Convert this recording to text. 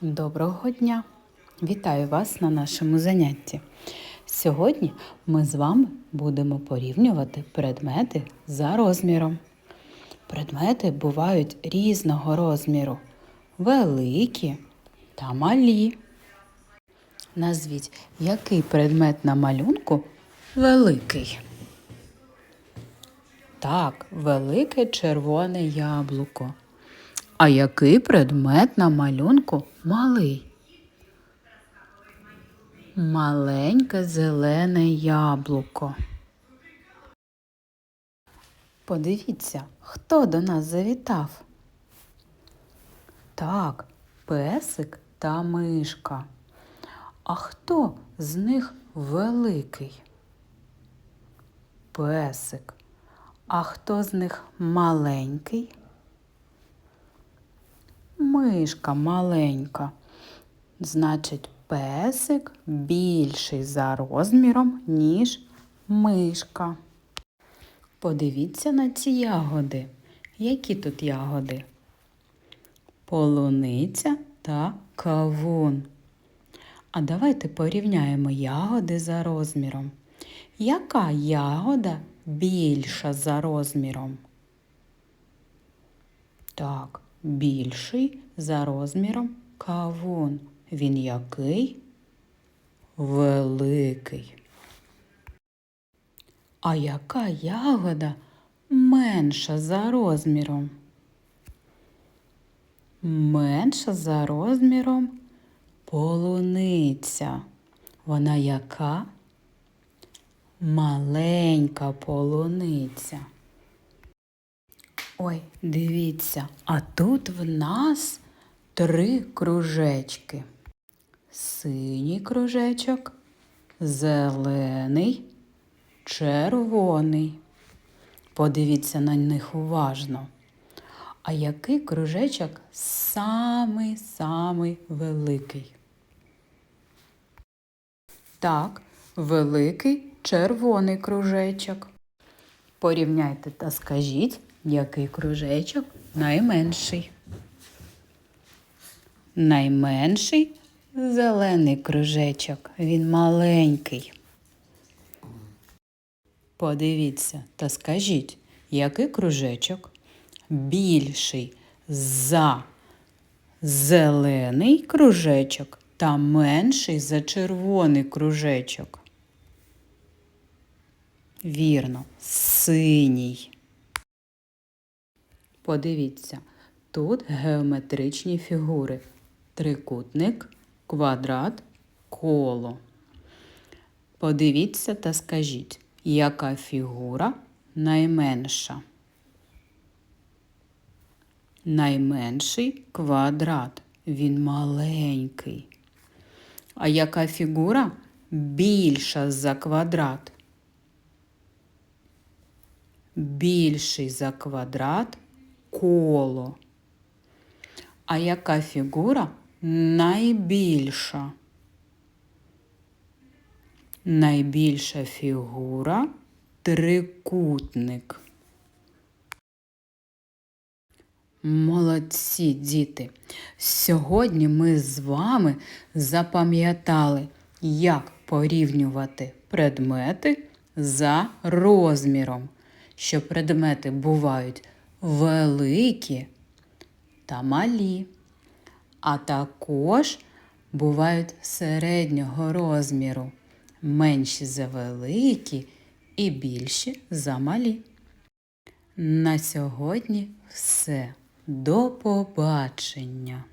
Доброго дня! Вітаю вас на нашому занятті. Сьогодні ми з вами будемо порівнювати предмети за розміром. Предмети бувають різного розміру, великі та малі. Назвіть, який предмет на малюнку великий. Так, велике червоне яблуко. А який предмет на малюнку малий? Маленьке зелене яблуко. Подивіться, хто до нас завітав? Так, песик та мишка. А хто з них великий? Песик. А хто з них маленький? Мишка маленька. Значить, песик більший за розміром, ніж мишка. Подивіться на ці ягоди. Які тут ягоди? Полуниця та кавун. А давайте порівняємо ягоди за розміром. Яка ягода більша за розміром? Так, більший за розміром кавун. Він який? Великий. А яка ягода менша за розміром? Менша за розміром полуниця. Вона яка? Маленька полуниця. Ой, дивіться, а тут в нас три кружечки. Синій кружечок, зелений, червоний. Подивіться на них уважно. А який кружечок самий-самий великий? Так, великий червоний кружечок. Порівняйте та скажіть, який кружечок найменший. Найменший зелений кружечок. Він маленький. Подивіться та скажіть, який кружечок більший за зелений кружечок та менший за червоний кружечок. Вірно, синій. Подивіться, тут геометричні фігури. Трикутник, квадрат, коло. Подивіться та скажіть, яка фігура найменша? Найменший квадрат. Він маленький. А яка фігура більша за квадрат? Більший за квадрат коло. А яка фігура найбільша? Найбільша фігура трикутник. Молодці діти! Сьогодні ми з вами запам'ятали, як порівнювати предмети за розміром, що предмети бувають великі та малі, а також бувають середнього розміру, менші за великі і більші за малі. На сьогодні все. До побачення!